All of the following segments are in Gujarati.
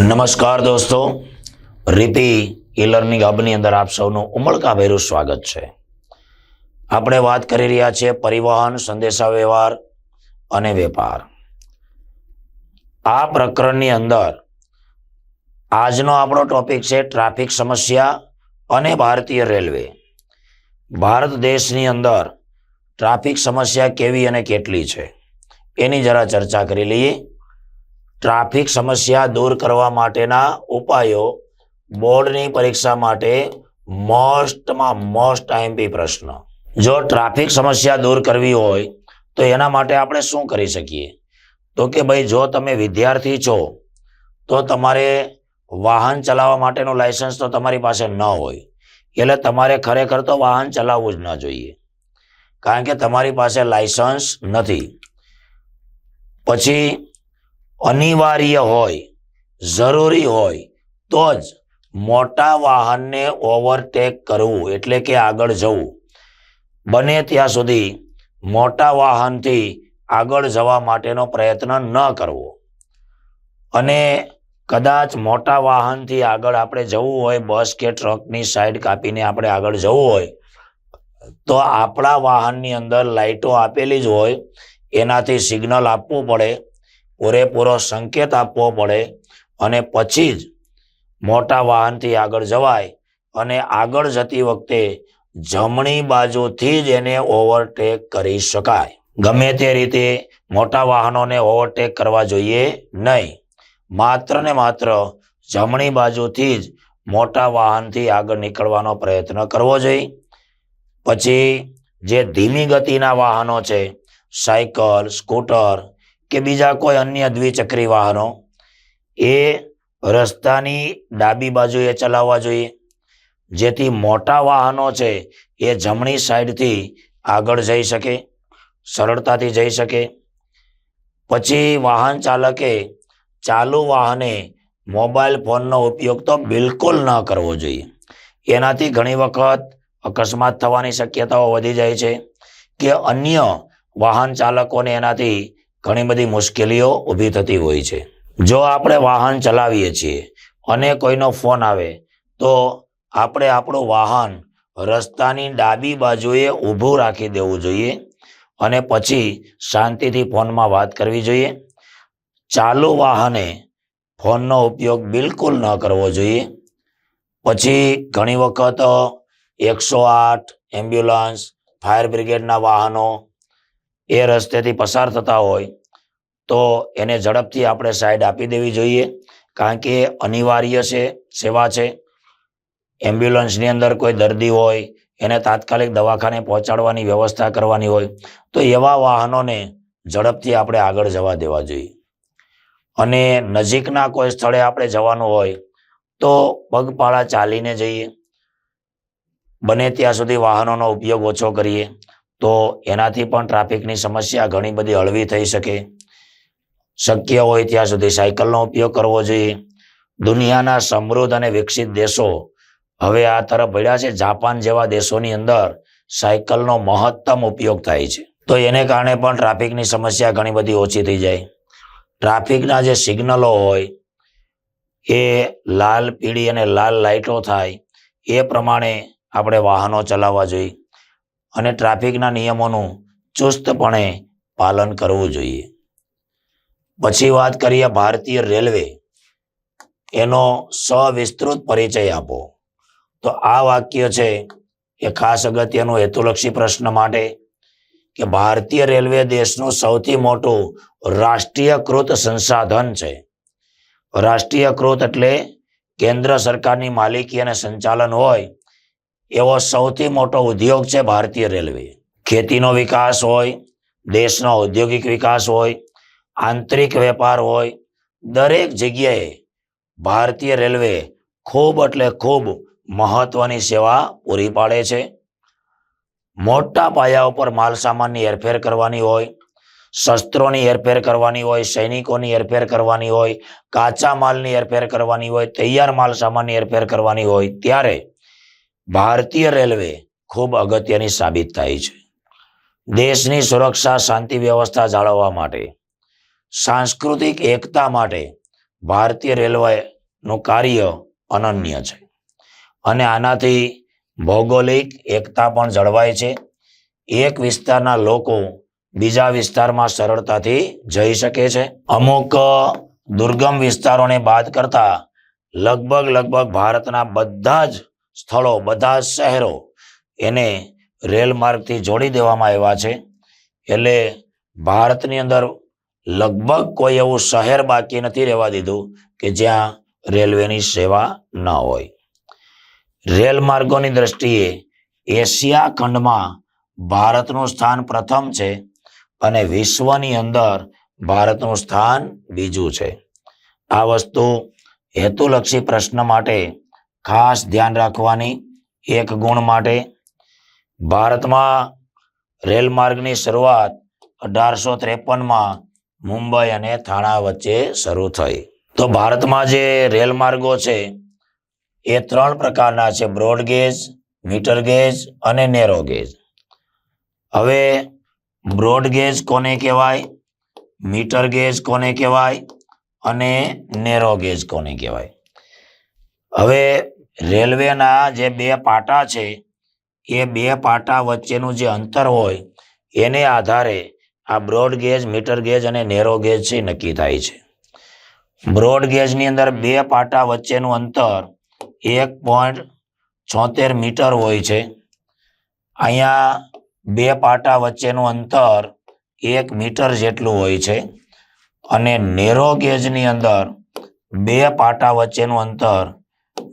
નમસ્કાર દોસ્તો. રીતિ ઈ લર્નિંગ હબની અંદર આપ સૌનું ઉમળકાભેરું સ્વાગત છે. આપણે વાત કરી રહ્યા છીએ પરિવહન, સંદેશાવ્યવહાર અને વેપાર. આ પ્રકરણની અંદર આજનો આપણો ટોપિક છે ટ્રાફિક સમસ્યા અને ભારતીય રેલવે ભારત દેશની અંદર ટ્રાફિક સમસ્યા કેવી અને કેટલી છે? એની જરા ચર્ચા કરી લઈએ. ટ્રાફિક સમસ્યા દૂર કરવા માટેના ઉપાયો બોર્ડની પરીક્ષા માટે મોસ્ટમાં મોસ્ટ આઈએમપી પ્રશ્ન. જો ટ્રાફિક સમસ્યા દૂર કરવી હોય, તો એના માટે આપણે શું કરી શકીએ? તો કે ભાઈ, જો તમે વિદ્યાર્થી છો, તો તમારે વાહન ચલાવવા માટેનું લાયસન્સ તો તમારી પાસે ન હોય. એટલે તમારે ખરેખર તો વાહન ચલાવવું જ ન જોઈએ. કારણ કે તમારી પાસે લાયસન્સ નથી. પછી અનિવાર્ય હોય, જરૂરી હોય, તો જ મોટા વાહનને ઓવરટેક કરવું, એટલે કે આગળ જવું. બને ત્યાં સુધી મોટા વાહનથી આગળ જવા માટેનો પ્રયત્ન ન કરવો. અને કદાચ મોટા વાહનથી આગળ આપણે જવું હોય, બસ કે ટ્રકની સાઈડ કાપીને આપણે આગળ જવું હોય, તો આપણા વાહનની અંદર લાઈટો આપેલી જ હોય, એનાથી સિગ્નલ આપવું પડે. પૂરેપૂરો સંકેત આપવો પડે અને પછી જ મોટા વાહનથી આગળ જવાય અને આગળ જતી વખતે જમણી બાજુથી જ એને ઓવરટેક કરી શકાય. ગમે તે રીતે મોટા વાહનોને ઓવરટેક કરવા જોઈએ નહીં. માત્ર ને માત્ર જમણી બાજુથી જ મોટા વાહનથી આગળ નીકળવાનો પ્રયત્ન કરવો જોઈએ. પછી જે ધીમી ગતિના વાહનો છે, સાયકલ, સ્કૂટર કે બીજા કોઈ અન્ય દ્વિચક્રી વાહનો, એ રસ્તાની ડાબી બાજુએ ચલાવવા જોઈએ. જેથી મોટા વાહનો છે, એ જમણી સાઈડથી આગળ જઈ શકે, સરળતાથી જઈ શકે. પછી વાહન ચાલકે ચાલુ વાહને મોબાઈલ ફોનનો ઉપયોગ તો બિલકુલ ન કરવો જોઈએ. એનાથી ઘણી વખત અકસ્માત થવાની શક્યતાઓ વધી જાય છે કે અન્ય વાહન ચાલકોને એનાથી ઘણી બધી મુશ્કેલીઓ ઊભી થતી હોય છે. જો આપણે વાહન ચલાવીએ છીએ અને કોઈનો ફોન આવે, તો આપણે આપણું વાહન રસ્તાની ડાબી બાજુએ ઊભું રાખી દેવું જોઈએ અને પછી શાંતિથી ફોનમાં વાત કરવી જોઈએ. ચાલુ વાહને ફોનનો ઉપયોગ બિલકુલ ન કરવો જોઈએ. પછી ઘણી વખત એકસો આઠ એમ્બ્યુલન્સ, ફાયર બ્રિગેડના વાહનો એ રસ્તેથી પસાર થતા હોય, તો એને ઝડપથી આપણે સાઈડ આપી દેવી જોઈએ. કારણ કે અનિવાર્ય છે, સેવા છે. એમ્બ્યુલન્સની અંદર કોઈ દર્દી હોય, એને તાત્કાલિક દવાખાને પહોંચાડવાની વ્યવસ્થા કરવાની હોય, તો એવા વાહનોને ઝડપથી આપણે આગળ જવા દેવા જોઈએ. અને નજીકના કોઈ સ્થળે આપણે જવાનું હોય, તો પગપાળા ચાલીને જઈએ. બને ત્યાં સુધી વાહનોનો ઉપયોગ ઓછો કરીએ. તો એનાથી પણ ટ્રાફિકની સમસ્યા ઘણી બધી હળવી થઈ શકે. શક્ય હોય ત્યાં સુધી સાયકલનો ઉપયોગ કરવો જોઈએ. દુનિયાના સમૃદ્ધ અને વિકસિત દેશો હવે આ તરફ ભળ્યા છે. જાપાન જેવા દેશોની અંદર સાયકલનો મહત્તમ ઉપયોગ થાય છે. તો એને કારણે પણ ટ્રાફિકની સમસ્યા ઘણી બધી ઓછી થઈ જાય. ટ્રાફિકના જે સિગ્નલો હોય, એ લાલ પીળી અને લાલ લાઇટો થાય, એ પ્રમાણે આપણે વાહનો ચલાવવા જોઈએ. અને ટ્રાફિકના નિયમોનું ચુસ્તપણે પાલન કરવું જોઈએ. પછી વાત કરીએ ભારતીય રેલવે. એનો સવિસ્તૃત પરિચય આપો. તો આ વાક્ય છે એ ખાસ અગત્યનું હેતુલક્ષી પ્રશ્ન માટે કે ભારતીય રેલવે દેશનું સૌથી મોટું રાષ્ટ્રીયકૃત સંસાધન છે. રાષ્ટ્રીયકૃત એટલે કેન્દ્ર સરકારની માલિકી અને સંચાલન હોય એવો સૌથી મોટો ઉદ્યોગ છે ભારતીય રેલવે. ખેતીનો વિકાસ હોય, દેશનો ઔદ્યોગિક વિકાસ હોય, આંતરિક વેપાર હોય, દરેક જગ્યાએ ભારતીય રેલવે ખૂબ એટલે ખૂબ મહત્વની સેવા પૂરી પાડે છે. મોટા પાયા ઉપર માલ સામાનની હેરફેર કરવાની હોય, શસ્ત્રોની હેરફેર કરવાની હોય, સૈનિકોની હેરફેર કરવાની હોય, કાચા માલની હેરફેર કરવાની હોય, તૈયાર માલ સામાનની હેરફેર કરવાની હોય, ત્યારે ભારતીય રેલવે ખૂબ અગત્યની સાબિત થાય છે. દેશની સુરક્ષા, શાંતિ વ્યવસ્થા જાળવવા માટે, સાંસ્કૃતિક એકતા માટે ભારતીય રેલવેનું કાર્ય અનન્ય છે. અને આનાથી ભૌગોલિક એકતા પણ જળવાય છે. એક વિસ્તારના લોકો બીજા વિસ્તારમાં સરળતાથી જઈ શકે છે. અમુક દુર્ગમ વિસ્તારોને બાદ કરતા લગભગ લગભગ ભારતના બધા જ સ્થળો, બધા શહેરો એને રેલ માર્ગથી જોડી દેવામાં આવ્યા છે. એટલે ભારતની અંદર લગભગ કોઈ એવું શહેર બાકી નથી રહેવા દીધું કે જ્યાં રેલવેની સેવા ન હોય. રેલ માર્ગોની દ્રષ્ટિએ એશિયા ખંડમાં ભારતનું સ્થાન પ્રથમ છે અને વિશ્વની અંદર ભારતનું સ્થાન બીજું છે. આ વસ્તુ હેતુલક્ષી પ્રશ્ન માટે ખાસ ધ્યાન રાખવાની એક ગુણ માટે ભારતમાં રેલ માર્ગની શરૂઆત અઢારસો ત્રેપનમાં મુંબઈ અને થાણા વચ્ચે શરૂ થઈ. તો ભારતમાં જે રેલ માર્ગો છે, એ ત્રણ પ્રકારના છે, બ્રોડ ગેજ, મીટર ગેજ અને નેરો ગેજ. હવે બ્રોડ ગેજ કોને કહેવાય, મીટર ગેજ કોને કહેવાય અને નેરો ગેજ કોને કહેવાય? હવે રેલવેના જે બે પાટા છે, એ બે પાટા વચ્ચેનું જે અંતર હોય, એને આધારે આ બ્રોડ ગેજ, મીટર ગેજ અને નેરો ગેજ છે, નક્કી થાય છે. બ્રોડ ગેજની અંદર બે પાટા વચ્ચેનું અંતર એક પોઈન્ટ છોતેર મીટર હોય છે. અહીંયા બે પાટા વચ્ચેનું અંતર એક મીટર જેટલું હોય છે અને નેરો ગેજની અંદર બે પાટા વચ્ચેનું અંતર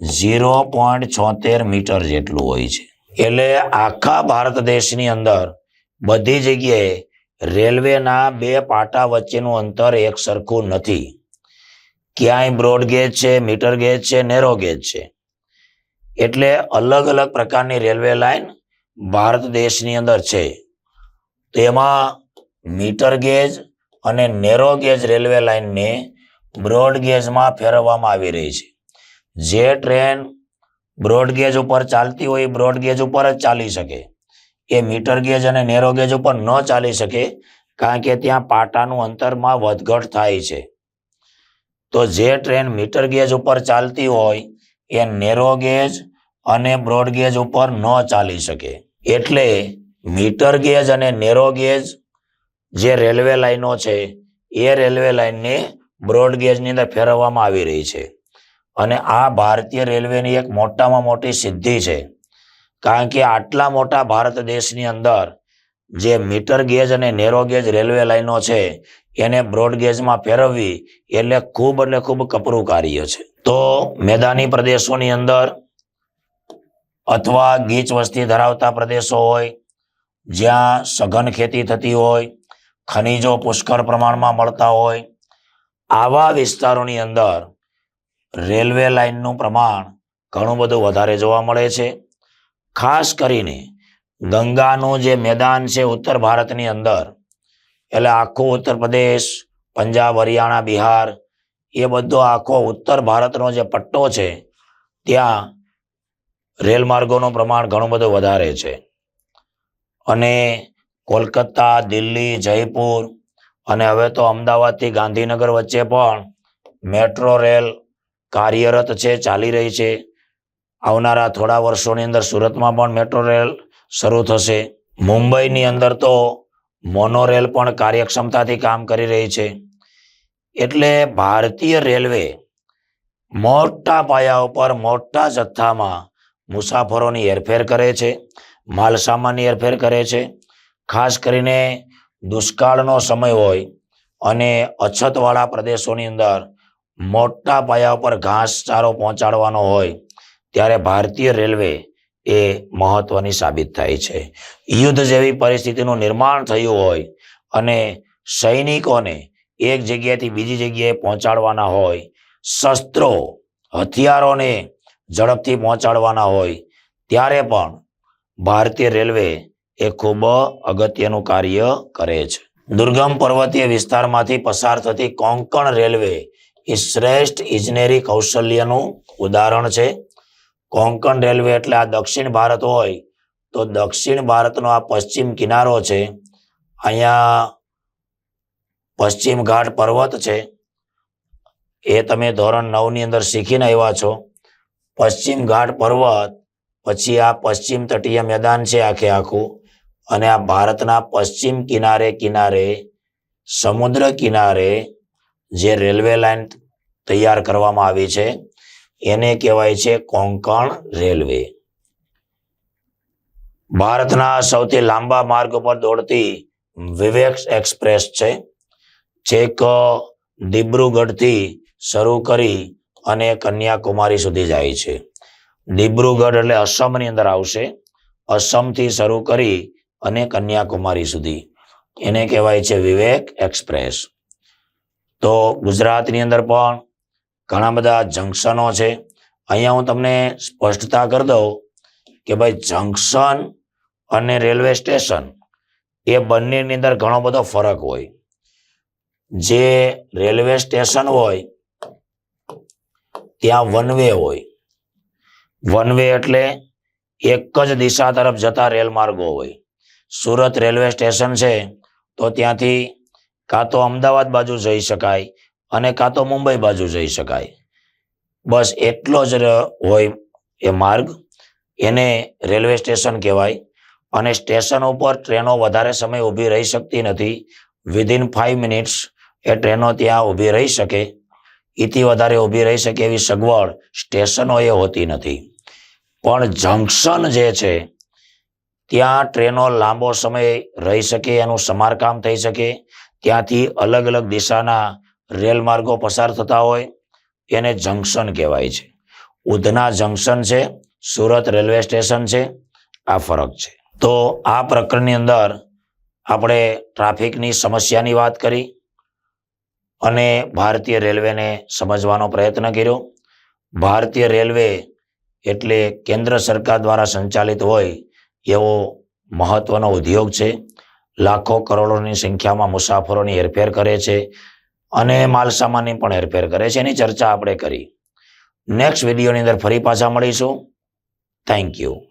ઝીરો પોઈન્ટ છોતેર મીટર જેટલું હોય છે. એટલે આખા ભારત દેશની અંદર બધી જગ્યાએ રેલવેના બે પાટા વચ્ચેનું અંતર એક સરખું નથી. ક્યાંય બ્રોડ ગેજ છે, મીટર ગેજ છે, નેરો ગેજ છે. એટલે અલગ અલગ પ્રકારની રેલવે લાઈન ભારત દેશની અંદર છે. તેમાં મીટર ગેજ અને નેરો ગેજ રેલવે લાઇનને બ્રોડ ગેજમાં ફેરવવામાં આવી રહી છે. જે ટ્રેન બ્રોડગેજ ઉપર ચાલતી હોય એ બ્રોડગેજ ઉપર જ ચાલી શકે. એ મીટર ગેજ અને નેરો ગેજ ઉપર ન ચાલી શકે, કારણ કે ત્યાં પાટાનું અંતરમાં વધઘટ થાય છે. તો જે ટ્રેન મીટર ગેજ ઉપર ચાલતી હોય, એ નેરો ગેજ અને બ્રોડ ગેજ ઉપર ન ચાલી શકે. એટલે મીટર ગેજ અને નેરો ગેજ જે રેલવે લાઈનો છે, એ રેલવે લાઈનને બ્રોડ ગેજની અંદર ફેરવવામાં આવી રહી છે. અને આ ભારતીય રેલવેની એક મોટામાં મોટી સિદ્ધિ છે. કારણ કે આટલા મોટા ભારત દેશની અંદર જે મીટર ગેજ અને નેરો ગેજ રેલવે લાઈનો છે, એને બ્રોડ ગેજમાં ફેરવવી એટલે ખૂબ એટલે ખૂબ કપરું કાર્ય છે. તો મેદાની પ્રદેશોની અંદર અથવા ગીચ વસ્તી ધરાવતા પ્રદેશો હોય, જ્યાં સઘન ખેતી થતી હોય, ખનિજો પુષ્કળ પ્રમાણમાં મળતા હોય, આવા વિસ્તારોની અંદર રેલવે લાઇનનું પ્રમાણ ઘણું બધું વધારે જોવા મળે છે. ખાસ કરીને ગંગાનું જે મેદાન છે ઉત્તર ભારતની અંદર, એટલે આખું ઉત્તર પ્રદેશ, પંજાબ, હરિયાણા, બિહાર, એ બધો આખો ઉત્તર ભારતનો જે પટ્ટો છે, ત્યાં રેલ માર્ગોનું પ્રમાણ ઘણું બધું વધારે છે. અને કોલકાતા, દિલ્હી, જયપુર અને હવે તો અમદાવાદથી ગાંધીનગર વચ્ચે પણ મેટ્રો, રેલ કાર્યરત છે, ચાલી રહી છે. આવનારા થોડા વર્ષોની અંદર સુરતમાં પણ મેટ્રો રેલ શરૂ થશે. મુંબઈની અંદર તો મોનોરેલ પણ કાર્યક્ષમતાથી કામ કરી રહી છે. એટલે ભારતીય રેલવે મોટા પાયા ઉપર, મોટા જથ્થામાં મુસાફરોની હેરફેર કરે છે, માલસામાનની હેરફેર કરે છે. ખાસ કરીને દુષ્કાળનો સમય હોય અને અછતવાળા પ્રદેશોની અંદર મોટા પાયા ઉપર ઘાસચારો પહોંચાડવાનો હોય, ત્યારે ભારતીય રેલવે એ મહત્વની સાબિત થાય છે. યુદ્ધ જેવી પરિસ્થિતિનું નિર્માણ થયું હોય અને સૈનિકોને એક જગ્યાએથી બીજી જગ્યાએ પહોંચાડવાના હોય, શસ્ત્રો, હથિયારોને ઝડપથી પહોંચાડવાના હોય, ત્યારે પણ ભારતીય રેલવે એ ખૂબ અગત્યનું કાર્ય કરે છે. દુર્ગમ પર્વતીય વિસ્તારમાંથી પસાર થતી કોંકણ રેલવે એ શ્રેષ્ઠ ઇજનેરી કૌશલ્યનું ઉદાહરણ છે. કોંકણ રેલવે એટલે આ દક્ષિણ ભારત હોય, તો દક્ષિણ ભારતનો આ પશ્ચિમ કિનારો છે. અહીંયા પશ્ચિમ ઘાટ પર્વત છે. એ તમે ધોરણ નવની અંદર શીખીને આવ્યા છો. પશ્ચિમ ઘાટ પર્વત, પછી આ પશ્ચિમ તટીય મેદાન છે આખે આખું, અને આ ભારતના પશ્ચિમ કિનારે કિનારે, સમુદ્ર કિનારે જે રેલવે લાઇન તૈયાર કરવામાં આવી છે, એને કહેવાય છે કોંકણ રેલવે. ભારતના સૌથી લાંબા માર્ગ પર દોડતી વિવેક એક્સપ્રેસ છે છેક દિબ્રુગઢથી શરૂ કરી અને કન્યાકુમારી સુધી જાય છે. દિબ્રુગઢ એટલે અસમની અંદર આવશે, અસમથી શરૂ કરી અને કન્યાકુમારી સુધી. એને કહેવાય છે વિવેક એક્સપ્રેસ. તો ગુજરાતની અંદર પણ ઘણા બધા જંકશનો છે. અહીંયા હું તમને સ્પષ્ટતા કરી દઉં કે ભાઈ જંકશન અને રેલવે સ્ટેશન એ બંનેની અંદર ઘણો બધો ફરક હોય. જે રેલવે સ્ટેશન હોય, ત્યાં વન વે હોય. વન વે એટલે એક જ દિશા તરફ જતા રેલ માર્ગો હોય. સુરત રેલવે સ્ટેશન છે, તો ત્યાંથી કાં તો અમદાવાદ બાજુ જઈ શકાય અને કાં તો મુંબઈ બાજુ જઈ શકાય. બસ એટલો જ હોય એ માર્ગ. એને રેલવે સ્ટેશન કહેવાય. અને સ્ટેશન ઉપર ટ્રેનો વધારે સમય ઊભી રહી શકતી નથી. વિધિન ફાઈવ મિનિટ્સ એ ટ્રેનો ત્યાં ઊભી રહી શકે. એથી વધારે ઊભી રહી શકે એવી સગવડ સ્ટેશનોએ હોતી નથી. પણ જંકશન જે છે, ત્યાં ટ્રેનો લાંબો સમય રહી શકે, એનું સમારકામ થઈ શકે. ત્યાંથી અલગ અલગ દિશાના રેલ માર્ગો પસાર થતા હોય, એને જંકશન કહેવાય છે. ઉધના જંકશન છે, સુરત રેલવે સ્ટેશન છે, આ ફરક છે. તો આ પ્રકરણની અંદર આપણે ટ્રાફિકની સમસ્યાની વાત કરી અને ભારતીય રેલવેને સમજવાનો પ્રયત્ન કર્યો. ભારતીય રેલવે એટલે કેન્દ્ર સરકાર દ્વારા સંચાલિત હોય એવો મહત્વનો ઉદ્યોગ છે. લાખો કરોડોની સંખ્યામાં મુસાફરોની હેરફેર કરે છે અને માલસામાનની પણ હેરફેર કરે છે. એની ચર્ચા આપણે કરી. નેક્સ્ટ વિડીયોની અંદર ફરી પાછા મળીશું. Thank you